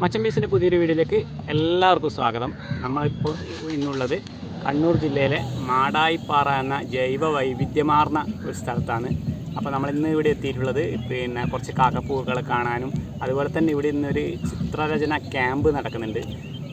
മച്ചൻ ബീസിന്റെ പുതിയൊരു വീഡിയോയിലേക്ക് എല്ലാവർക്കും സ്വാഗതം. നമ്മളിപ്പോൾ ഇന്നുള്ളത് കണ്ണൂർ ജില്ലയിലെ മാടായിപ്പാറ എന്ന ജൈവ വൈവിധ്യമാർന്ന ഒരു സ്ഥലത്താണ്. അപ്പോൾ നമ്മൾ ഇന്ന് ഇവിടെ എത്തിയിട്ടുള്ളത് പിന്നെ കുറച്ച് കാക്കപ്പൂക്കളെ കാണാനും അതുപോലെ തന്നെ ഇവിടെ ഇന്നൊരു ചിത്രരചന ക്യാമ്പ് നടക്കുന്നുണ്ട്.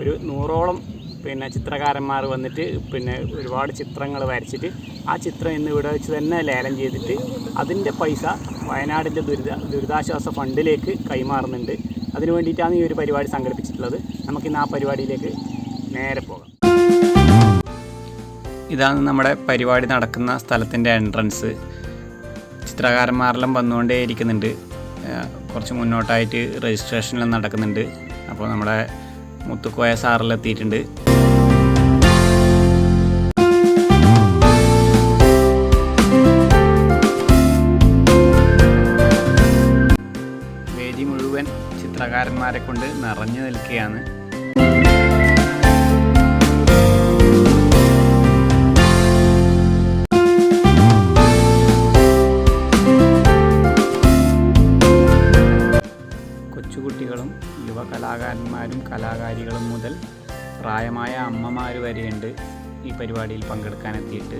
ഒരു നൂറോളം പിന്നെ ചിത്രകാരന്മാർ വന്നിട്ട് പിന്നെ ഒരുപാട് ചിത്രങ്ങൾ വരച്ചിട്ട് ആ ചിത്രം ഇന്ന് ഇവിടെ വെച്ച് തന്നെ ലേലം ചെയ്തിട്ട് അതിന്റെ പൈസ വയനാടിന്റെ ദുരിത ദുരിതാശ്വാസ ഫണ്ടിലേക്ക് കൈമാറുന്നുണ്ട്. അതിനു വേണ്ടിയിട്ടാണ് ഈ ഒരു പരിപാടി സംഘടിപ്പിച്ചിട്ടുള്ളത്. നമുക്കിന്ന് ആ പരിപാടിയിലേക്ക് നേരെ പോകാം. ഇതാണ് നമ്മുടെ പരിപാടി നടക്കുന്ന സ്ഥലത്തിന്റെ എൻട്രൻസ് ചിത്രകാരന്മാരെല്ലാം വന്നുകൊണ്ടേ ഇരിക്കുന്നുണ്ട്. കുറച്ച് മുന്നോട്ടായിട്ട് രജിസ്ട്രേഷനെല്ലാം നടക്കുന്നുണ്ട്. അപ്പോൾ നമ്മുടെ മുത്തുക്കോയ സാറെല്ലാം എത്തിയിട്ടുണ്ട്. ചിത്രകാരന്മാരെ കൊണ്ട് നിറഞ്ഞു നിൽക്കുകയാണ്. കൊച്ചുകുട്ടികളും യുവ കലാകാരന്മാരും കലാകാരികളും മുതൽ പ്രായമായ അമ്മമാർ വരെയുണ്ട് ഈ പരിപാടിയിൽ പങ്കെടുക്കാനെത്തിയിട്ട്.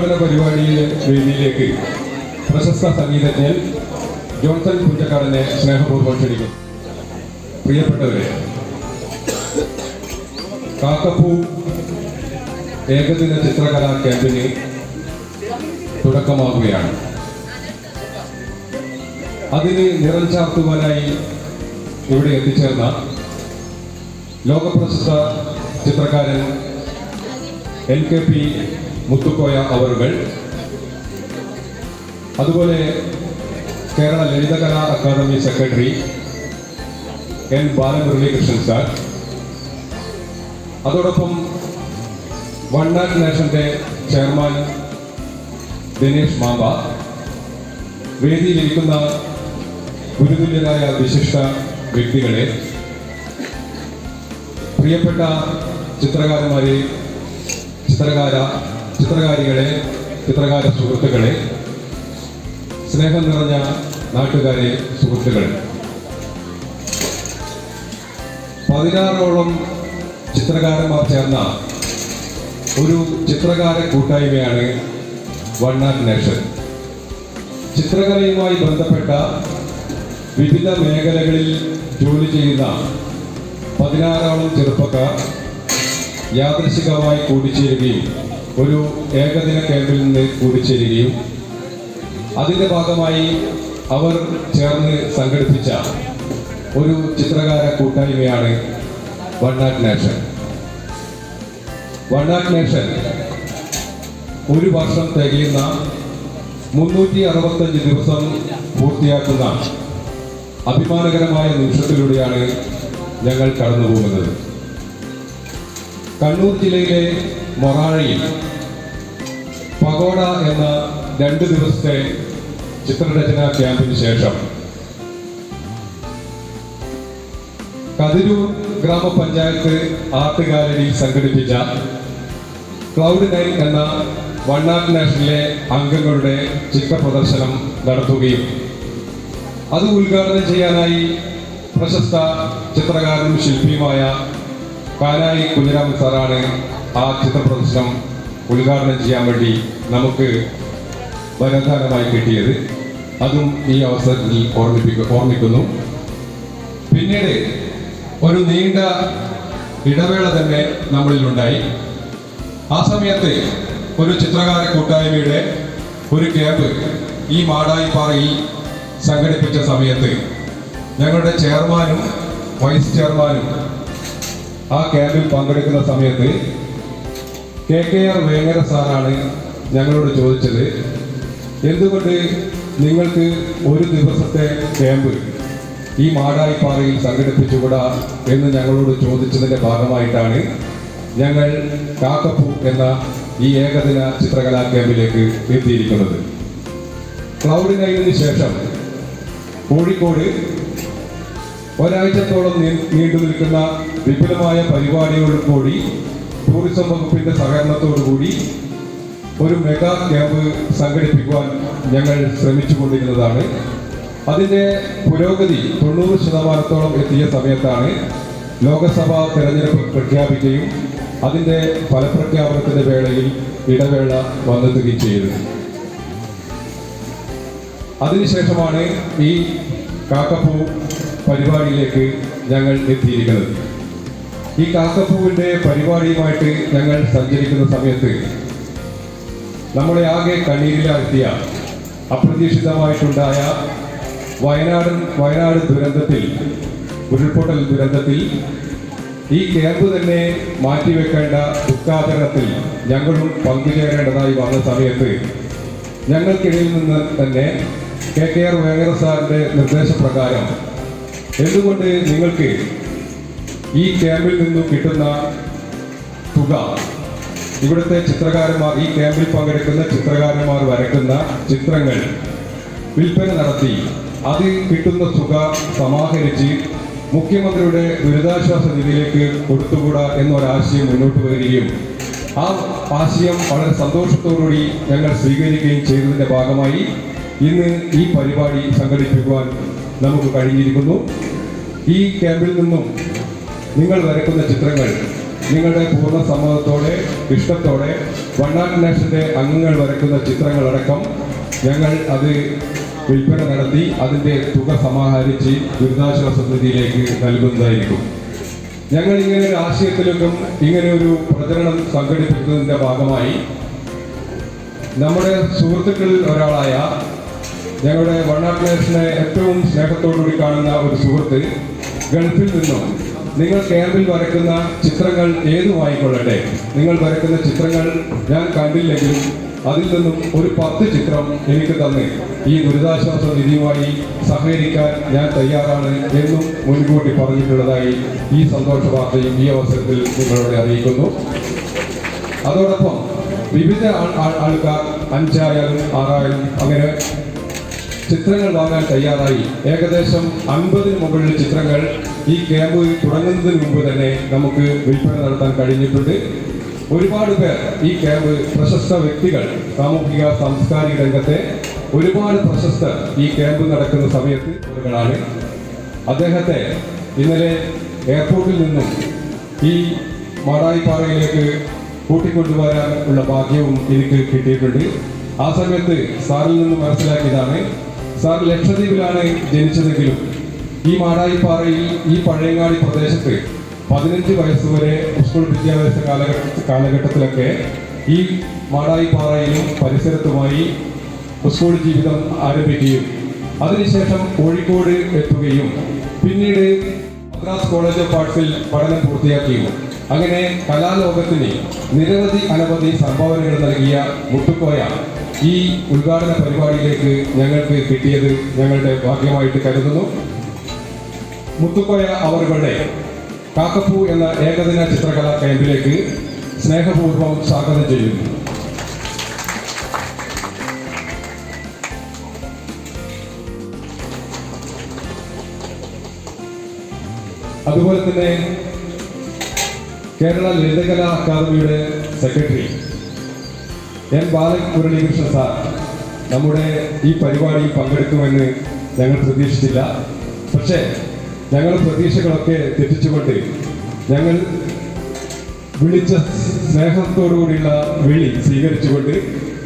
ഉദ്ഘാടന പരിപാടിയിലെ വേദിയിലേക്ക് പ്രശസ്ത സംഗീതജ്ഞൻ ജോൺസൺ കുറ്റക്കാടനെ സ്നേഹപൂർവം ക്ഷണിക്കുന്നു. പ്രിയപ്പെട്ടവരെ കാക്കപ്പൂ ഏകദിന ചിത്രകലാ ക്യാമ്പിന് തുടക്കമാകുകയാണ്. അതിന് നിറം ചാർത്തുവാനായി ഇവിടെ എത്തിച്ചേർന്ന ലോകപ്രശസ്ത ചിത്രകാരൻ എൽ കെ പി മുത്തുക്കോയ അവറുകൾ. അതുപോലെ Kerala Lalithakala Akademi secretary N Balamuralikrishnan sir. അതോടൊപ്പം വൺ നാട്ട് നാഷന്റെ ചെയർമാൻ ദിനേഷ് മാമ്പ. വേദിയിലിരിക്കുന്ന ഗുരുതുല്യരായ വിശിഷ്ട വ്യക്തികളെ പ്രിയപ്പെട്ട ചിത്രകാരന്മാരെ ചിത്രകാര ചിത്രകാരികളെ ചിത്രകാര സുഹൃത്തുക്കളെ സ്നേഹം നിറഞ്ഞ നാട്ടുകാരെ സുഹൃത്തുക്കളെ. പതിനാറോളം ചിത്രകാരന്മാർ ചേർന്ന ഒരു ചിത്രകാര കൂട്ടായ്മയാണ് വൺ നേഷൻ. ചിത്രകലയുമായി ബന്ധപ്പെട്ട വിവിധ മേഖലകളിൽ ജോലി ചെയ്യുന്ന പതിനാറോളം ചെറുപ്പക്കാർ യാദൃശികമായി കൂടിച്ചേരുകയും ഒരു ഏകദിന ക്യാമ്പിൽ നിന്ന് കൂടിച്ചേരുകയും അതിന്റെ ഭാഗമായി അവർ ചേർന്ന് സംഘടിപ്പിച്ച ഒരു ചിത്രകാര കൂട്ടായ്മയാണ് വൺ നാട്ട് നേഷൻ. വൺ നാട്ട് നേഷൻ ഒരു വർഷം തികയുന്ന മുന്നൂറ്റി അറുപത്തഞ്ച് ദിവസം പൂർത്തിയാക്കുന്ന അഭിമാനകരമായ നിമിഷത്തിലൂടെയാണ് ഞങ്ങൾ കടന്നു പോകുന്നത് കണ്ണൂർ ജില്ലയിലെ മൊറാഴയിൽ പഗോഡ എന്ന രണ്ട് ദിവസത്തെ ചിത്രരചനാ ക്യാമ്പിന് ശേഷം കതിരൂർ ഗ്രാമപഞ്ചായത്ത് ആർട്ട് ഗാലറി സംഘടിപ്പിച്ച ക്ലൗഡ് നൈൻ എന്ന വൺ നാഷണലിലെ അംഗങ്ങളുടെ ചിത്ര പ്രദർശനം നടത്തുകയും അത് ഉദ്ഘാടനം ചെയ്യാനായി പ്രശസ്ത ചിത്രകാരനും ശില്പിയുമായ കാനായി കുഞ്ഞിരാമൻ സാറാണ് ആ ചിത്ര പ്രദർശനം ഉദ്ഘാടനം ചെയ്യാൻ വേണ്ടി നമുക്ക് വരദാനമായി കിട്ടിയത്. അതും ഈ അവസരത്തിൽ ഓർമ്മിപ്പിക്കു ഓർമ്മിക്കുന്നു. പിന്നീട് ഒരു നീണ്ട ഇടവേള തന്നെ നമ്മളിലുണ്ടായി. ആ സമയത്ത് ഒരു ചിത്രകാര കൂട്ടായ്മയുടെ ഒരു ക്യാമ്പ് ഈ മാടായിപ്പാറയിൽ സംഘടിപ്പിച്ച സമയത്ത് ഞങ്ങളുടെ ചെയർമാനും വൈസ് ചെയർമാനും ആ ക്യാമ്പിൽ പങ്കെടുക്കുന്ന സമയത്ത് കെ കെ ആർ വേങ്ങര സാറാണ് ഞങ്ങളോട് ചോദിച്ചത് എന്തുകൊണ്ട് നിങ്ങൾക്ക് ഒരു ദിവസത്തെ ക്യാമ്പ് ഈ മാടായിപ്പാറയിൽ സംഘടിപ്പിച്ചുകൂടാ എന്ന് ഞങ്ങളോട് ചോദിച്ചതിന്റെ ഭാഗമായിട്ടാണ് ഞങ്ങൾ കാക്കപ്പൂ എന്ന ഈ ഏകദിന ചിത്രകലാ ക്യാമ്പിലേക്ക് എത്തിയിരിക്കുന്നത്. ക്ലൗഡ് നൈനിന് ശേഷം കോഴിക്കോട് ഒരാഴ്ചത്തോളം നീണ്ടു നിൽക്കുന്ന വിപുലമായ പരിപാടികളോട് കൂടി ടൂറിസം വകുപ്പിന്റെ സഹകരണത്തോടുകൂടി ഒരു മെഗാ ക്യാമ്പ് സംഘടിപ്പിക്കുവാൻ ഞങ്ങൾ ശ്രമിച്ചുകൊണ്ടിരുന്നതാണ്. അതിന്റെ പുരോഗതി തൊണ്ണൂറ് ശതമാനത്തോളം എത്തിയ സമയത്താണ് ലോകസഭാ തെരഞ്ഞെടുപ്പ് പ്രഖ്യാപിക്കുകയും അതിന്റെ ഫലപ്രഖ്യാപനത്തിന്റെ വേളയിൽ ഇടവേള വന്നെത്തുകയും ചെയ്തത്. അതിനുശേഷമാണ് ഈ കാക്കപ്പൂ പരിപാടിയിലേക്ക് ഞങ്ങൾ എത്തിയിരിക്കുന്നത്. ഈ കാക്കപ്പൂവിന്റെ പരിപാടിയുമായിട്ട് ഞങ്ങൾ സഞ്ചരിക്കുന്ന സമയത്ത് നമ്മളെ ആകെ കണ്ണീരിലാഴ്ത്തിയ അപ്രതീക്ഷിതമായിട്ടുണ്ടായ വയനാട് വയനാട് ദുരന്തത്തിൽ ഉരുൾപൊട്ടൽ ദുരന്തത്തിൽ ഈ ക്യാമ്പ് തന്നെ മാറ്റിവെക്കേണ്ട ദുഃഖാചരണത്തിൽ ഞങ്ങളും പങ്കുചേരേണ്ടതായി വന്ന സമയത്ത് ഞങ്ങൾക്കിടയിൽ നിന്ന് തന്നെ കെ കെ ആർ വേങ്ങര സാറിന്റെ നിർദ്ദേശപ്രകാരം എന്തുകൊണ്ട് നിങ്ങൾക്ക് ഈ ക്യാമ്പിൽ നിന്നും കിട്ടുന്ന തുക ഇവിടുത്തെ ചിത്രകാരന്മാർ ഈ ക്യാമ്പിൽ പങ്കെടുക്കുന്ന ചിത്രകാരന്മാർ വരയ്ക്കുന്ന ചിത്രങ്ങൾ വിൽപ്പന നടത്തി അതിൽ കിട്ടുന്ന തുക സമാഹരിച്ച് മുഖ്യമന്ത്രിയുടെ ദുരിതാശ്വാസ നിധിയിലേക്ക് കൊടുത്തുകൂടാ എന്നൊരാശയം മുന്നോട്ട് വരികയും ആ ആശയം വളരെ സന്തോഷത്തോടുകൂടി ഞങ്ങൾ സ്വീകരിക്കുകയും ചെയ്തതിന്റെ ഭാഗമായി ഇന്ന് ഈ പരിപാടി സംഘടിപ്പിക്കുവാൻ നമുക്ക് കഴിഞ്ഞിരിക്കുന്നു. ഈ ക്യാമ്പിൽ നിന്നും നിങ്ങൾ വരക്കുന്ന ചിത്രങ്ങൾ നിങ്ങളുടെ പൂർണ സമ്മതത്തോടെ ഇഷ്ടത്തോടെ വണ്ണാട്ട് നാഷന്റെ അംഗങ്ങൾ വരക്കുന്ന ചിത്രങ്ങളടക്കം ഞങ്ങൾ അത് വിൽപ്പന നടത്തി അതിന്റെ തുക സമാഹരിച്ച് ദുരിതാശ്വാസ നിധിയിലേക്ക് നൽകുന്നതായിരിക്കും. ഞങ്ങൾ ഇങ്ങനെ ഒരു ആശയത്തിലേക്കും ഇങ്ങനെ ഒരു പ്രചരണം സംഘടിപ്പിക്കുന്നതിന്റെ ഭാഗമായി നമ്മുടെ സുഹൃത്തുക്കളിൽ ഒരാളായ ഞങ്ങളുടെ വണ്ണാപ്ലേസിനെ ഏറ്റവും സ്നേഹത്തോടുകൂടി കാണുന്ന ഒരു സുഹൃത്ത് ഗൾഫിൽ നിന്നും നിങ്ങൾ ക്യാമ്പിൽ വരയ്ക്കുന്ന ചിത്രങ്ങൾ ഏതുമായിക്കൊള്ളട്ടെ നിങ്ങൾ വരയ്ക്കുന്ന ചിത്രങ്ങൾ ഞാൻ കണ്ടില്ലെങ്കിലും അതിൽ നിന്നും ഒരു പത്ത് ചിത്രം എനിക്ക് തന്ന് ഈ ദുരിതാശ്വാസ നിധിയുമായി സഹകരിക്കാൻ ഞാൻ തയ്യാറാണ് എന്നും മുൻകൂട്ടി പറഞ്ഞിട്ടുള്ളതായി ഈ സന്തോഷ വാർത്തയും ഈ അവസരത്തിൽ നിങ്ങളോട് അറിയിക്കുന്നു. അതോടൊപ്പം വിവിധ ആൾ- ആൾ- ആൾക്കാർ അഞ്ചായാലും ആറായാലും അങ്ങനെ ചിത്രങ്ങൾ വാങ്ങാൻ തയ്യാറായി. ഏകദേശം അൻപതിന് മുകളിൽ ചിത്രങ്ങൾ ഈ ക്യാമ്പ് തുടങ്ങുന്നതിന് മുമ്പ് തന്നെ നമുക്ക് വിൽപ്പന നടത്താൻ കഴിഞ്ഞിട്ടുണ്ട്. ഒരുപാട് പേർ ഈ ക്യാമ്പ് പ്രശസ്ത വ്യക്തികൾ സാമൂഹിക സാംസ്കാരിക രംഗത്തെ ഒരുപാട് പ്രശസ്തർ ഈ ക്യാമ്പ് നടക്കുന്ന സമയത്ത് ആളുകളാണ് അദ്ദേഹത്തെ ഇന്നലെ എയർപോർട്ടിൽ നിന്നും ഈ മാടായിപ്പാറയിലേക്ക് കൂട്ടിക്കൊണ്ടുവരാൻ ഉള്ള ഭാഗ്യവും എനിക്ക് കിട്ടിയിട്ടുണ്ട്. ആ സമയത്ത് സാറിൽ നിന്ന് മനസ്സിലാക്കിയതാണ് സാർ ലക്ഷദ്വീപിലാണ് ജനിച്ചതെങ്കിലും ഈ മാടായിപ്പാറയിൽ ഈ പഴയങ്ങാടി പ്രദേശത്ത് പതിനഞ്ച് വയസ്സുവരെ സ്കൂൾ വിദ്യാഭ്യാസ കാലഘട്ട കാലഘട്ടത്തിലൊക്കെ ഈ മാടായിപ്പാറയിലും പരിസരത്തുമായി സ്കൂൾ ജീവിതം ആരംഭിക്കുകയും അതിനുശേഷം കോഴിക്കോട് എത്തുകയും പിന്നീട് മദ്രാസ് കോളേജ് ഓഫ് ആർട്സിൽ പഠനം പൂർത്തിയാക്കിയും അങ്ങനെ കലാലോകത്തിന് നിരവധി അനവധി സംഭാവനകൾ നൽകിയ മുട്ടുക്കോയ ഈ ഉദ്ഘാടന പരിപാടിയിലേക്ക് ഞങ്ങൾക്ക് കിട്ടിയത് ഞങ്ങളുടെ ഭാഗ്യമായിട്ട് കരുതുന്നു. മുത്തുക്കോയ അവരുടെ കാക്കപ്പൂ എന്ന ഏകദിന ചിത്രകലാ ക്യാമ്പിലേക്ക് സ്നേഹപൂർവം സ്വാഗതം ചെയ്യുന്നു. അതുപോലെ തന്നെ കേരള ലളിതകലാ അക്കാദമിയുടെ സെക്രട്ടറി എൻ ബാലമുരളീകൃഷ്ണൻ സാർ നമ്മുടെ ഈ പരിപാടിയിൽ പങ്കെടുക്കുമെന്ന് ഞങ്ങൾ പ്രതീക്ഷിച്ചില്ല. പക്ഷേ ഞങ്ങൾ പ്രതീക്ഷകളൊക്കെ തെറ്റിച്ചുകൊണ്ട് ഞങ്ങൾ വിളിച്ച സ്നേഹത്തോടുകൂടിയുള്ള വിളി സ്വീകരിച്ചുകൊണ്ട്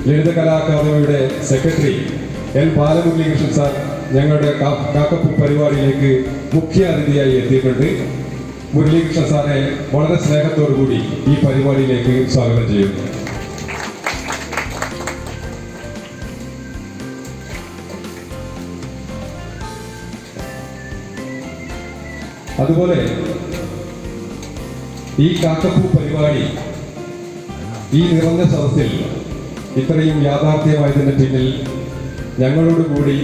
ലളിതകലാ അക്കാദമിയുടെ സെക്രട്ടറി എൻ ബാലമുരളീകൃഷ്ണൻ സാർ ഞങ്ങളുടെ കാക്കപ്പൂ പരിപാടിയിലേക്ക് മുഖ്യ അതിഥിയായി എത്തിയിട്ടുണ്ട്. മുരളീകൃഷ്ണൻ സാറെ വളരെ സ്നേഹത്തോടു കൂടി ഈ പരിപാടിയിലേക്ക് സ്വാഗതം ചെയ്യുന്നു. അതുപോലെ ഈ കാക്കപ്പൂ പരിപാടി ഈ നിറഞ്ഞ സദസ്സിൽ ഇത്രയും യാഥാർത്ഥ്യമായതിന്റെ പിന്നിൽ ഞങ്ങളോട് കൂടി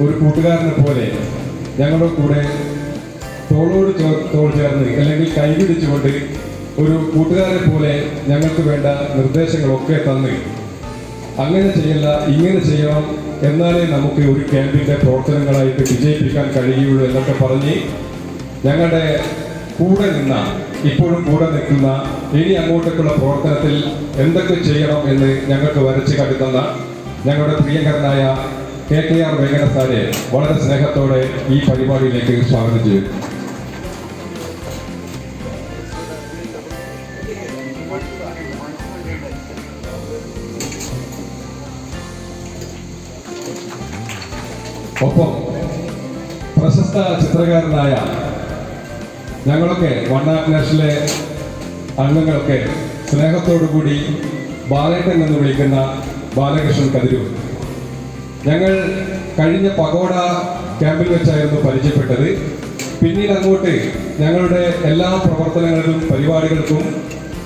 ഒരു കൂട്ടുകാരനെ പോലെ ഞങ്ങളുടെ കൂടെ തോളോട് തോൾ ചേർന്ന് അല്ലെങ്കിൽ കൈപിടിച്ചുകൊണ്ട് ഒരു കൂട്ടുകാരെ പോലെ ഞങ്ങൾക്ക് വേണ്ട നിർദ്ദേശങ്ങളൊക്കെ തന്ന് അങ്ങനെ ചെയ്യല്ല ഇങ്ങനെ ചെയ്യണം എന്നാലേ നമുക്ക് ഒരു ക്യാമ്പിന്റെ പ്രവർത്തനങ്ങളായിട്ട് വിജയിപ്പിക്കാൻ കഴിയുള്ളൂ എന്നൊക്കെ പറഞ്ഞ് ഞങ്ങളുടെ കൂടെ നിന്ന ഇപ്പോഴും കൂടെ നിൽക്കുന്ന ഇനി അങ്ങോട്ടേക്കുള്ള പ്രവർത്തനത്തിൽ എന്തൊക്കെ ചെയ്യണം എന്ന് ഞങ്ങൾക്ക് വരച്ച് കണ്ടെത്തുന്ന ഞങ്ങളുടെ പ്രിയങ്കരനായ കെ കെ ആർ വെങ്കട സാരെ വളരെ സ്നേഹത്തോടെ ഈ പരിപാടിയിലേക്ക് സ്വാഗതം ചെയ്യും ഒപ്പം വണ്ണാട്ട് നാഷണലെ അംഗങ്ങളൊക്കെ സ്നേഹത്തോടു കൂടി ബാലേട്ടൻ എന്ന് വിളിക്കുന്ന ബാലകൃഷ്ണൻ കതിരൂർ ഞങ്ങൾ കഴിഞ്ഞ പകോട ക്യാമ്പിൽ വെച്ചായിരുന്നു പരിചയപ്പെട്ടത്. പിന്നീട് അങ്ങോട്ട് ഞങ്ങളുടെ എല്ലാ പ്രവർത്തനങ്ങളിലും പരിപാടികൾക്കും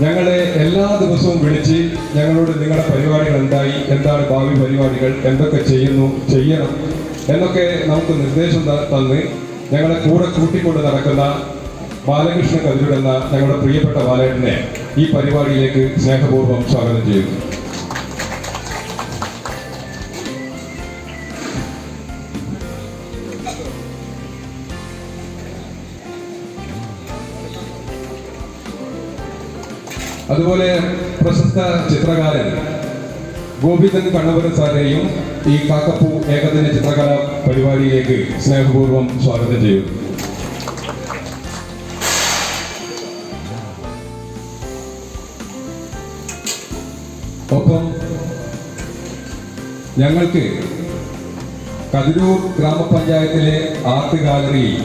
ഞങ്ങളെ എല്ലാ ദിവസവും വിളിച്ച് ഞങ്ങളോട് നിങ്ങളുടെ പരിപാടികൾ എന്തായി എന്താണ് ഭാവി പരിപാടികൾ എന്തൊക്കെ ചെയ്യുന്നു ചെയ്യണം എന്നൊക്കെ നമുക്ക് നിർദ്ദേശം തന്ന് ഞങ്ങളെ കൂടെ കൂട്ടിക്കൊണ്ട് നടക്കുന്ന ബാലകൃഷ്ണ കതിരൂർ എന്ന ഞങ്ങളുടെ പ്രിയപ്പെട്ട ബാലേട്ടനെ ഈ പരിപാടിയിലേക്ക് സ്നേഹപൂർവം സ്വാഗതം ചെയ്യുന്നു. അതുപോലെ പ്രശസ്ത ചിത്രകാരൻ ഗോപിതൻ കണ്ണപുരം സാറേയും ഈ കാക്കപ്പൂ ഏകദിന ചിത്രകല പരിപാടിയിലേക്ക് സ്നേഹപൂർവം സ്വാഗതം ചെയ്യുന്നു. ഒപ്പം ഞങ്ങൾക്ക് കതിരൂർ ഗ്രാമപഞ്ചായത്തിലെ ആർട്ട് ഗാലറിയിൽ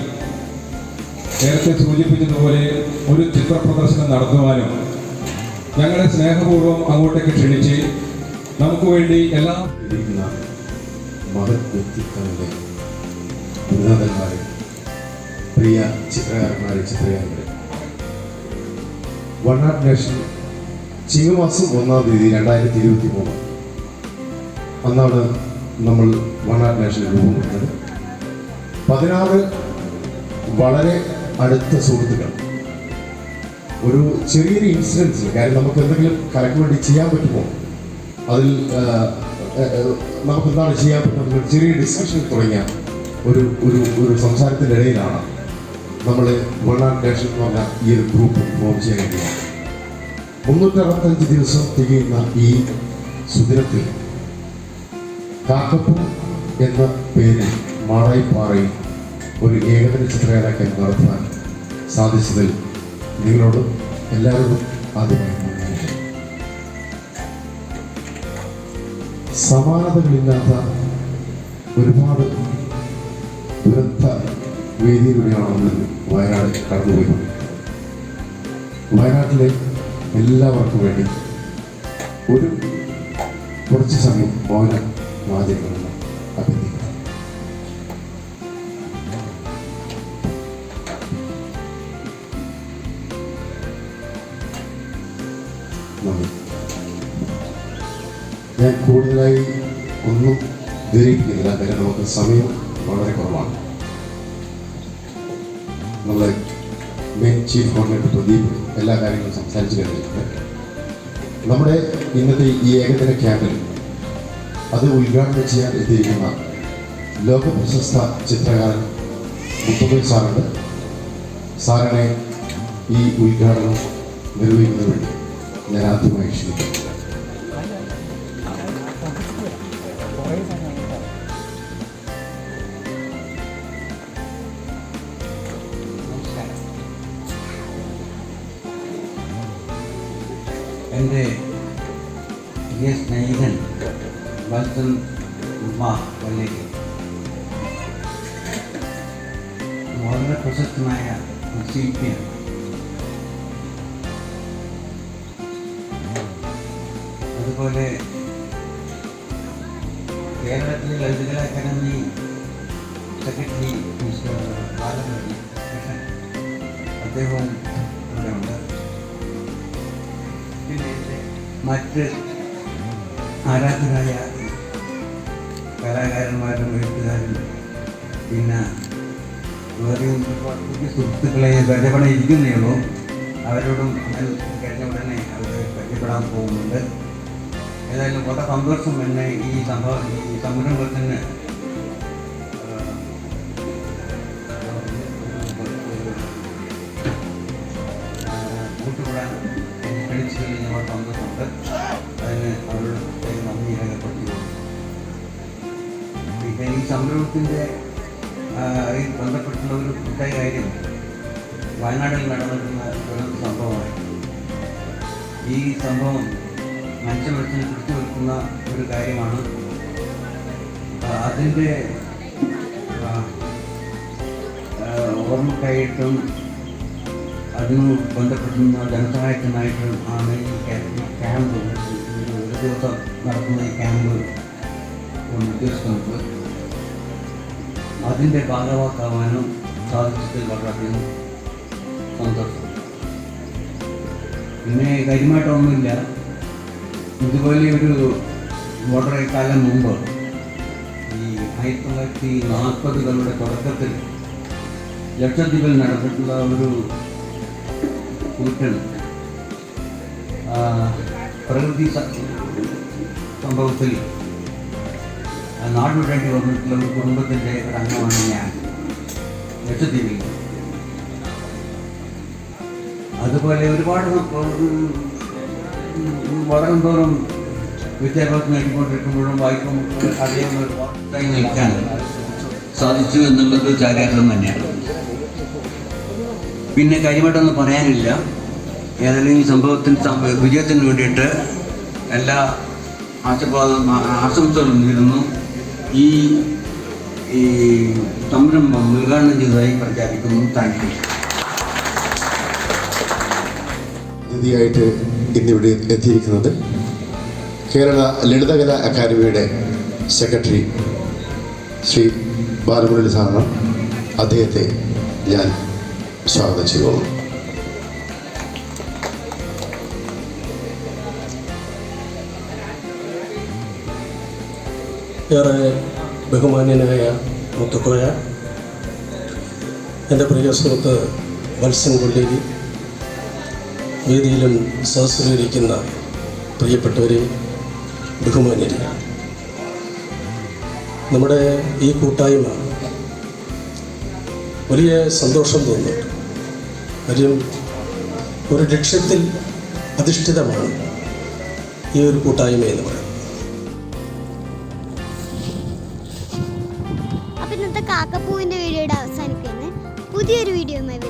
നേരത്തെ സൂചിപ്പിച്ചതുപോലെ ഒരു ചിത്ര പ്രദർശനം നടത്തുവാനും ഞങ്ങളെ സ്നേഹപൂർവം അങ്ങോട്ടേക്ക് ക്ഷണിച്ച് നമുക്ക് വേണ്ടി എല്ലാം മഹത് പ്രിയ ചിത്രകാരന്മാരെ ചിത്രകാരന്മാരെ വൺ ആർട്ട് നേഷൻ ചിങ്ങമാസം ഒന്നാം തീയതി രണ്ടായിരത്തി ഇരുപത്തി മൂന്ന് അന്നാണ് നമ്മൾ വൺ ആർട്ട് നേഷൻ രൂപം കൊടുത്തത് പതിനാറ് വളരെ അടുത്ത സുഹൃത്തുക്കൾ. ഒരു ചെറിയൊരു ഇൻസിഡൻസിൽ കാര്യം നമുക്ക് എന്തെങ്കിലും കലക്ക് വേണ്ടി ചെയ്യാൻ പറ്റുമോ? അതിൽ നമുക്ക് എന്താണ് ചെയ്യാൻ പറ്റുന്നത്? ചെറിയ ഡിസ്കഷൻ തുടങ്ങിയ ഒരു ഒരു ഒരു സംസാരത്തിന്റെ ഇടയിലാണ് നമ്മൾ വൺ നേഷൻ എന്ന് പറഞ്ഞ ഈ ഒരു ഗ്രൂപ്പ് ഫോം ചെയ്യാൻ കഴിയുക മുന്നൂറ്ററുപത്തഞ്ച് ദിവസം തികയുന്ന ഈ സുദിനത്തിൽ കാക്കപ്പൂ എന്ന പേരിൽ മാടായിപ്പാറയിൽ ഒരു ഏകദിന ചിത്രകലാക്കാൻ നടത്താൻ സാധിച്ചതിൽ നിങ്ങളോട് എല്ലാവരോടും ആദ്യമായി. സമാനതകളില്ലാത്ത ഒരുപാട് ദുരന്ത വേദിയിലൂടെയാണ് വയനാട് കടന്നുപോയത് വയനാട്ടിലെ എല്ലാവർക്കും വേണ്ടി ഒരു കുറച്ച് സമയം മൗന മാധ്യമങ്ങൾ അഭ്യർത്ഥിക്കുന്നു ഞാൻ കൂടുതലായി ഒന്നും ധരിപ്പിക്കുന്നില്ല കാരണം നമുക്ക് സമയം വളരെ കുറവാണ്. നമ്മളെ ചീഫ് കോർഡിനേറ്റർ പ്രദീപ് എല്ലാ കാര്യങ്ങളും സംസാരിച്ചു കഴിഞ്ഞിട്ടുണ്ട്. നമ്മുടെ ഇന്നത്തെ ഈ ഏകദിന ക്യാമ്പിൽ അത് ഉദ്ഘാടനം ചെയ്യാൻ എത്തിയിരിക്കുന്ന ലോക പ്രശസ്ത ചിത്രകാരൻ മുത്തമ്മ സാറുണ്ട്. സാറിനെ ഈ ഉദ്ഘാടനം നിർവഹിക്കുന്നതിന് വേണ്ടി ഞാൻ ആദ്യമായി ക്ഷണിക്കുന്നു. ഒരു ശില്പിയാണ് അതുപോലെ കേരളത്തിലെ Lalithakala academy secretary mister Balamurali. Krishnan അദ്ദേഹവും ഇവിടെ ഉണ്ട്. പിന്നെ മറ്റ് ആരാധകരായ കലാകാരന്മാരും എഴുത്തുകാരും പിന്നെ ഒരുപാട് പുതിയ സുഹൃത്തുക്കളെ പരിചയപ്പെടാൻ ഇരിക്കുന്നേ അവരോടും ഞാൻ കഴിഞ്ഞ ഉടനെ അവരെ പരിചയപ്പെടാൻ പോകുന്നുണ്ട്. ഏതായാലും വളരെ സന്തോഷം എന്നെ ഈ സംഭവം ഈ സംരംഭത്തിന് കൂട്ടുകൂടാൻ എന്നെ ക്ഷണിച്ചതിൽ ഞങ്ങൾ സന്തോഷമുണ്ട് അതിന് അവരോട് നന്ദി രേഖപ്പെടുത്തി പിന്നെ ഈ സംരംഭത്തിന്റെ ബന്ധപ്പെട്ടുള്ള ഒരു പ്രത്യേക കാര്യം. വയനാട്ടിൽ നടന്നിരുന്ന ഒരു സംഭവമാണ്. ഈ സംഭവം മനുഷ്യ മനസ്സിനെ പിടിച്ചു വെക്കുന്ന ഒരു കാര്യമാണ്. അതിന്റെ ഓർമ്മക്കായിട്ടും അതിന് ബന്ധപ്പെട്ടുന്ന ധനസഹായത്തിനായിട്ടും ആണ് ഈ ക്യാ- ഈ ക്യാമ്പ് ഒരു ദിവസം നടത്തുന്ന ഈ ക്യാമ്പ് ഉദ്ദേശിക്കുന്നത് അതിന്റെ ഭാഗമാക്കാവാനും സാധിച്ചതിൽ വളരെയധികം സന്തോഷം. പിന്നെ കാര്യമായിട്ടൊന്നുമില്ല. ഇതുപോലെ ഒരു വളരെ കാലം മുമ്പ് ഈ ആയിരത്തി തൊള്ളായിരത്തി നാൽപ്പതുകളുടെ തുടക്കത്തിൽ ലക്ഷദ്വീപിൽ നടന്നിട്ടുള്ള ഒരു കൂറ്റൻ പ്രകൃതി സംഭവത്തിൽ ആ, വേണ്ടി വന്നിട്ടുള്ള ഒരു കുടുംബത്തിന്റെ ഒരു അംഗമാണ് ഞാൻ. ലക്ഷദ്വീപിൽ. അതുപോലെ ഒരുപാട് വളരും തോറും വിദ്യാഭ്യാസം നേടിക്കൊണ്ടിരിക്കുമ്പോഴും വായിക്കും അറിയുന്ന ഒരുപാട് നിൽക്കാൻ സാധിച്ചു എന്നുള്ളത് ചാരിത്രം തന്നെയാണ്. പിന്നെ കാര്യമായിട്ടൊന്നും പറയാനില്ല. ഏതായാലും ഈ സംഭവത്തിന് വിജയത്തിന് വേണ്ടിയിട്ട് എല്ലാ ആശീർവാദം ആശംസകളും നേരുന്നു. ഈ ഈ സംരംഭം ഉദ്ഘാടനം ചെയ്തതായി പ്രഖ്യാപിക്കുന്നു. താങ്ക് യു അതിഥിയായിട്ട് ഇന്നിവിടെ എത്തിയിരിക്കുന്നത് കേരള ലളിതകലാ അക്കാദമിയുടെ സെക്രട്ടറി ശ്രീ ബാലമുരളി സാറാണ് അദ്ദേഹത്തെ ഞാൻ സ്വാഗതം ചെയ്തോളൂ ഏറെ ബഹുമാന്യനായ മുത്തുക്കോയ എന്റെ പ്രിയ സുഹൃത്ത് വത്സൻ കൊള്ളേരി വേദിയിലും സഹസ്രീകരിക്കുന്ന പ്രിയപ്പെട്ടവരെ ബഹുമാന്യരെ. നമ്മുടെ ഈ കൂട്ടായ്മ വലിയ സന്തോഷം തോന്നുന്നുണ്ട് കാര്യം ഒരു ലക്ഷ്യത്തിൽ അധിഷ്ഠിതമാണ് ഈ ഒരു കൂട്ടായ്മ എന്ന് പറയുന്നത്. പുതിയൊരു ബൈ